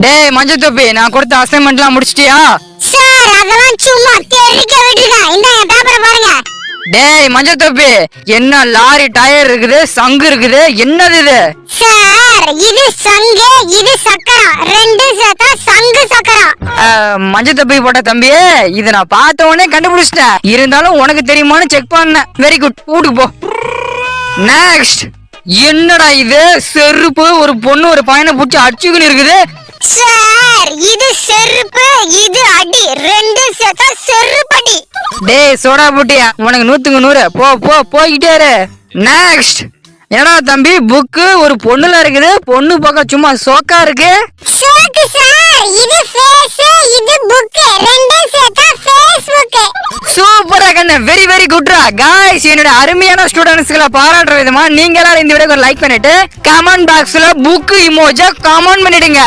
டேய் மஞ்சள் தொப்பி நான் கொடுத்த அசைன்மெண்ட்லாம் முடிச்சிட்டியா? சார் அதெல்லாம் சும்மா தெரிக்க விட்டுருங்க இந்த என் பேப்பரை பாருங்க. டேய் மஞ்சள் தொப்பி என்ன லாரி டயர் இருக்குது சங்கு இருக்குது என்னது இது? சார் இது சங்கு இது சக்கரம். ரெண்டு சேர்த்தா சங்கு சக்கரம். அஹ், மஞ்சள் தொப்பி போட்ட தம்பி இதை நான் பார்த்த உடனே கண்டுபிடிச்சிட்டேன். இருந்தாலும் உனக்கு தெரியுமான்னு செக் பண்ணேன். வெரி குட் வீட்டுக்கு போ. நெக்ஸ்ட் என்னடா இது? செருப்பு ஒரு பொண்ணு ஒரு பையனை பிடிச்சி அடிச்சுக்கின்னு இருக்குது. சார் இது செருப்பு இது அடி. ரெண்டு சேர்த்தா செருப்படி. டேய் சோடா புட்டியா? உனக்கு நூத்துக்கு நூறு. போ போ போய்கிட்டே இரு. நெக்ஸ்ட் என்னடா தம்பி புக்கு ஒரு பொண்ணுல இருக்குது. பொண்ணு பக்கம் சும்மா சோக்கா இருக்கு. ஷோக்கு சார். இது ஃபேஸ் இது புக் ரெண்டு சேர்த்தா ஃபேஸ்புக் சூப்பரா கண்ணு. வெரி வெரி குட்ரா காய்ஸ் என்னோட அருமையான ஸ்டூடெண்ட்ஸ்களை பாராட்டுற விதமா நீங்க எல்லாரும் இந்த வீடியோக்கு லைக் பண்ணிட்டு கமெண்ட் பாக்ஸ்ல புக் இமோஜ கமெண்ட் பண்ணிடுங்க.